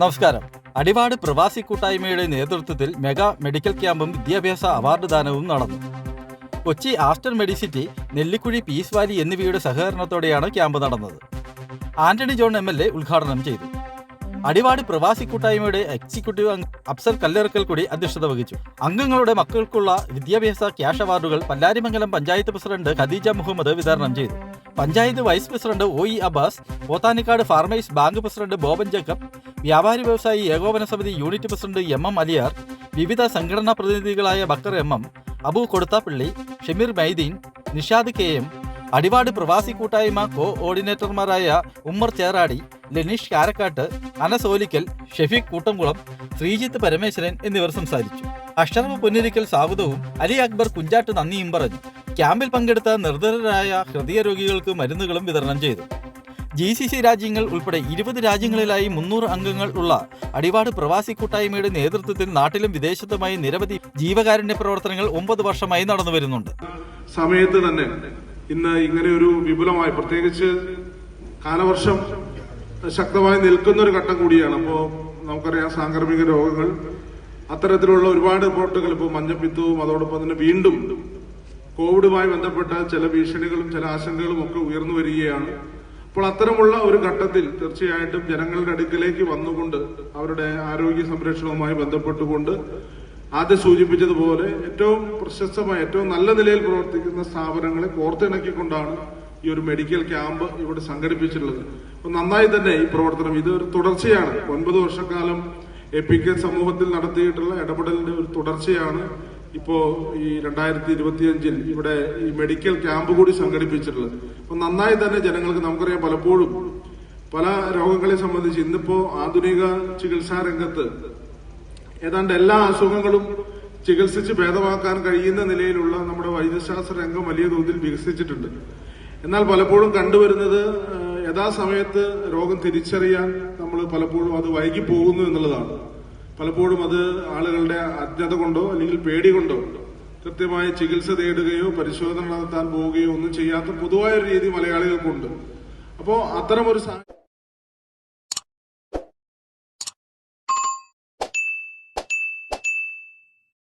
നമസ്കാരം. അടിവാട് പ്രവാസി കൂട്ടായ്മയുടെ നേതൃത്വത്തിൽ മെഗാ മെഡിക്കൽ ക്യാമ്പും വിദ്യാഭ്യാസ അവാർഡ് ദാനവും നടന്നു. Kochi Aster Medicity Nellikuzhi piece Valley എന്നിവയുടെ സഹകരണത്തോടെയാണ് ക്യാമ്പ് നടന്നത്. Antony John M L A ഉദ്ഘാടനം ചെയ്തു. അടിവാട് പ്രവാസി കൂട്ടായ്മയുടെ എക്സിക്യൂട്ടീവ് അഫ്സർ കല്ലിറക്കൽ കൂടി അധ്യക്ഷത വഹിച്ചു. അംഗങ്ങളുടെ മക്കൾക്കുള്ള വിദ്യാഭ്യാസ ക്യാഷ് അവാർഡുകൾ പല്ലാരിമംഗലം പഞ്ചായത്ത് പ്രസിഡന്റ് ഖദീജ മുഹമ്മദ് വിതരണം ചെയ്തു. Panchayat vice president O E Abbas Pothanikkad farmers bank president Boban Jacob വ്യാപാരി വ്യവസായി ഏകോപന സമിതി unit president M M Aliyar വിവിധ സംഘടനാ പ്രതിനിധികളായ Bakkar M M Abu Koduthappally Shameer Maideen Nishad K M Adivad പ്രവാസി കൂട്ടായ്മ കോ ഓർഡിനേറ്റർമാരായ ഉമ്മർ ചേറാടി ലനീഷ് കാരക്കാട്ട് അനസ് ഓലിക്കൽ ഷെഫീഖ് കൂട്ടംകുളം ശ്രീജിത്ത് പരമേശ്വരൻ എന്നിവർ സംസാരിച്ചു. അഷറഫ് പൊന്നിരിക്കൽ സ്വാഗതവും അലി അക്ബർ കുഞ്ചാട്ട് നന്ദിയും പറഞ്ഞു. ക്യാമ്പിൽ പങ്കെടുത്ത നിർദ്ധരായ ഹൃദയ രോഗികൾക്ക് മരുന്നുകളും വിതരണം ചെയ്തു. ജി സി സി രാജ്യങ്ങൾ ഉൾപ്പെടെ ഇരുപത് രാജ്യങ്ങളിലായി മുന്നൂറ് അംഗങ്ങൾ ഉള്ള അടിവാട് പ്രവാസി കൂട്ടായ്മയുടെ നേതൃത്വത്തിൽ നാട്ടിലും വിദേശത്തുമായി നിരവധി ജീവകാരുണ്യ പ്രവർത്തനങ്ങൾ ഒമ്പത് വർഷമായി നടന്നു വരുന്നുണ്ട്. സമയത്ത് തന്നെ ഇന്ന് ഇങ്ങനെ ഒരു വിപുലമായി പ്രത്യേകിച്ച് കാലവർഷം ശക്തമായി നിൽക്കുന്ന ഒരു ഘട്ടം കൂടിയാണ്. അപ്പോ നമുക്കറിയാം സാംക്രമിക രോഗങ്ങൾ അത്തരത്തിലുള്ള ഒരുപാട് റിപ്പോർട്ടുകൾ ഇപ്പോൾ മഞ്ഞപ്പിത്തവും അതോടൊപ്പം തന്നെ വീണ്ടും കോവിഡുമായി ബന്ധപ്പെട്ട ചില ഭീഷണികളും ചില ആശങ്കകളും ഒക്കെ ഉയർന്നു വരികയാണ്. അപ്പോൾ അത്തരമുള്ള ഒരു ഘട്ടത്തിൽ തീർച്ചയായിട്ടും ജനങ്ങളുടെ അടുക്കിലേക്ക് വന്നുകൊണ്ട് അവരുടെ ആരോഗ്യ സംരക്ഷണവുമായി ബന്ധപ്പെട്ടുകൊണ്ട് ആദ്യം സൂചിപ്പിച്ചതുപോലെ ഏറ്റവും പ്രശസ്തമായ ഏറ്റവും നല്ല നിലയിൽ പ്രവർത്തിക്കുന്ന സ്ഥാപനങ്ങളെ കോർത്തിണക്കിക്കൊണ്ടാണ് ഈ ഒരു മെഡിക്കൽ ക്യാമ്പ് ഇവിടെ സംഘടിപ്പിച്ചിട്ടുള്ളത്. അപ്പൊ നന്നായി തന്നെ ഈ പ്രവർത്തനം ഇത് ഒരു തുടർച്ചയാണ്. ഒൻപത് വർഷക്കാലം എപ്പിക്കൽ സമൂഹത്തിൽ നടത്തിയിട്ടുള്ള ഇടപെടലിന്റെ ഒരു തുടർച്ചയാണ്. ഇപ്പോ ഈ രണ്ടായിരത്തി ഇരുപത്തിയഞ്ചിൽ ഇവിടെ ഈ മെഡിക്കൽ ക്യാമ്പ് കൂടി സംഘടിപ്പിച്ചിട്ടുള്ളത്. അപ്പൊ നന്നായി തന്നെ ജനങ്ങൾക്ക് നമുക്കറിയാം പലപ്പോഴും പല രോഗങ്ങളെ സംബന്ധിച്ച് ഇന്നിപ്പോ ആധുനിക ചികിത്സാ രംഗത്ത് ഏതാണ്ട് എല്ലാ അസുഖങ്ങളും ചികിത്സിച്ച് ഭേദമാക്കാൻ കഴിയുന്ന നിലയിലുള്ള നമ്മുടെ വൈദ്യശാസ്ത്ര രംഗം വലിയ തോതിൽ വികസിച്ചിട്ടുണ്ട്. എന്നാൽ പലപ്പോഴും കണ്ടുവരുന്നത് യഥാസമയത്ത് രോഗം തിരിച്ചറിയാൻ നമ്മൾ പലപ്പോഴും അത് വൈകി പോകുന്നു എന്നുള്ളതാണ്. പലപ്പോഴും അത് ആളുകളുടെ അജ്ഞത കൊണ്ടോ അല്ലെങ്കിൽ പേടി കൊണ്ടോ കൃത്യമായ ചികിത്സ തേടുകയോ പരിശോധന നടത്താൻ പോവുകയോ ഒന്നും ചെയ്യാത്ത പൊതുവായൊരു രീതി മലയാളികൾക്കുണ്ട്. അപ്പോ അത്തരം ഒരു സാ-